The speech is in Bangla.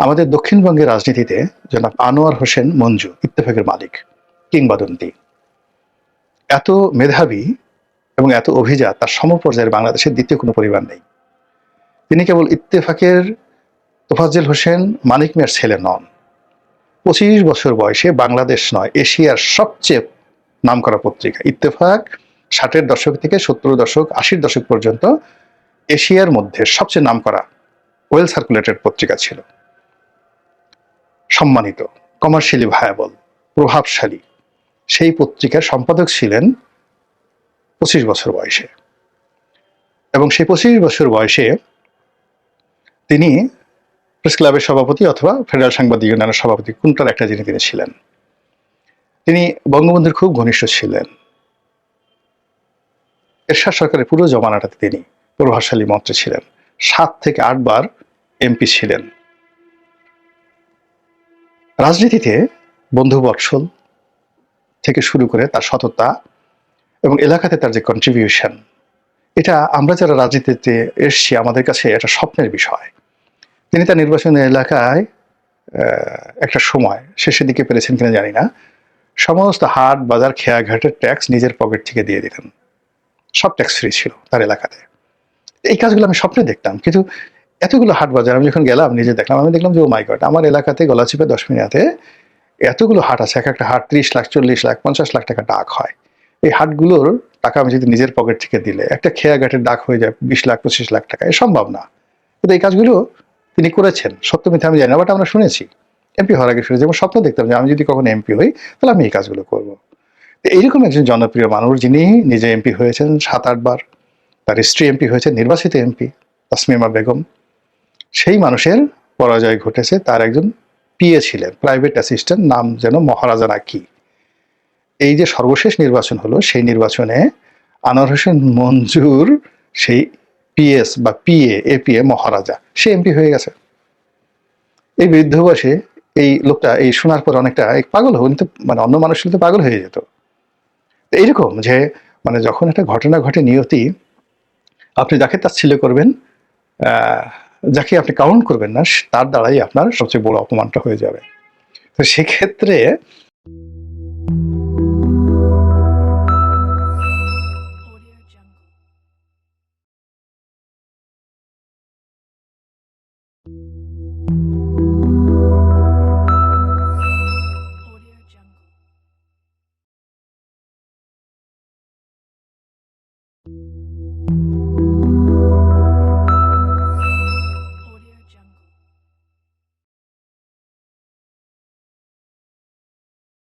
আমাদের দক্ষিণবঙ্গের রাজনীতিতে জনাব আনোয়ার হোসেন মঞ্জু ইত্তেফাকের মালিক, কিংবদন্তি। এত মেধাবী এবং এত অভিজাত তার সমপর্যায়ের বাংলাদেশের দ্বিতীয় কোনো পরিবার নেই। তিনি কেবল ইত্তেফাকের তোফাজ্জেল হোসেন, মানিক মিয়ার ছেলে নন। পঁচিশ বছর বয়সে বাংলাদেশ নয়, এশিয়ার সবচেয়ে নামকরা পত্রিকা। ইত্তেফাক ষাটের দশক থেকে সত্তর দশক, আশির দশক পর্যন্ত এশিয়ার মধ্যে সবচেয়ে নামকরা ওয়েল সার্কুলেটেড পত্রিকা ছিল। সম্মানিত, কমার্শিয়ালি ভায়াবল, প্রভাবশালী। সেই পত্রিকার সম্পাদক ছিলেন পঁচিশ বছর বয়সে। এবং সেই পঁচিশ বছর বয়সে তিনি প্রেস ক্লাবের সভাপতি অথবা ফেডারেল সাংবাদিক ইউনিয়নের সভাপতি, কোনটার একটা যিনি তিনি ছিলেন। তিনি বঙ্গবন্ধুর খুব ঘনিষ্ঠ ছিলেন। এরশাদ সরকারের পুরো জমানাটাতে তিনি প্রভাবশালী মন্ত্রী ছিলেন। সাত থেকে আটবার এমপি ছিলেন। রাজনীতিতে বন্ধু বৎসল থেকে শুরু করে তার সততা এবং এলাকাতে তার যে কন্ট্রিবিউশন এটা আমরা যারা রাজনীতিতে এসছি, আমাদের কাছে এটা স্বপ্নের বিষয়। তিনি তার নির্বাচনী এলাকায় একটা সময় শেষের দিকে পেরেছেন কিনা জানি না। সমস্ত হাট, বাজার, খেয়াঘাটের ট্যাক্স নিজের পকেট থেকে দিয়ে দিতেন। সব ট্যাক্স ফ্রি ছিল তার এলাকাতে। এই কাজগুলো আমি স্বপ্নে দেখতাম। কিন্তু এতগুলো হাট বাজার, আমি যখন গেলাম, নিজে দেখলাম, আমি দেখলাম যে ও মাই গড আমার এলাকাতে গলা গলাচিপে দশ মিনিটে এতগুলো হাট আছে, এক একটা হাট ত্রিশ লাখ, চল্লিশ লাখ, পঞ্চাশ লাখ টাকা ডাক হয়। এই হাটগুলোর টাকা আমি যদি নিজের পকেট থেকে দিলে, একটা খেয়াঘাটের ডাক হয়ে যায়, বিশ লাখ, পঁচিশ লাখ টাকা, এ সম্ভব না। কিন্তু এই কাজগুলো তিনি করেছেন, সত্য মিথ্যা আমি জানি না বাট আমরা শুনেছি। এমপি হওয়ার আগে শুনেছি যেমন স্বপ্ন দেখতাম যে, আমি যদি কখনো এমপি হই, তাহলে আমি এই কাজগুলো করব। এইরকম একজন জনপ্রিয় মানুষ, যিনি নিজে এমপি হয়েছেন সাত আটবার তার স্ত্রী এমপি হয়েছে, নির্বাচিত এমপি তাসমিমা বেগম। সেই মানুষের পরাজয় ঘটেছে, তার একজন পিএ ছিলেন প্রাইভেট অ্যাসিস্ট্যান্ট নাম যেন মহারাজা নাকি। এই যে সর্বশেষ নির্বাচন হলো, সেই নির্বাচনে আনোয়ার হোসেন মঞ্জুর, সেই পিএস বা পিএ, এপিএ মহারাজা, সে এমপি হয়ে গেছে। এই বৃদ্ধ বয়সে এই লোকটা, এই শোনার পর অনেকটা, এই পাগল হন মানে অন্য মানুষ তো পাগল হয়ে যেত। এইরকম যে মানে যখন একটা ঘটনা ঘটে নিয়তি, আপনি যাকে তাচ্ছিল্য করবেন যাকে আপনি কাউন্ট করবেন না, তার দ্বারাই আপনার সবচেয়ে বড় অপমানটা হয়ে যাবে। তো সেক্ষেত্রে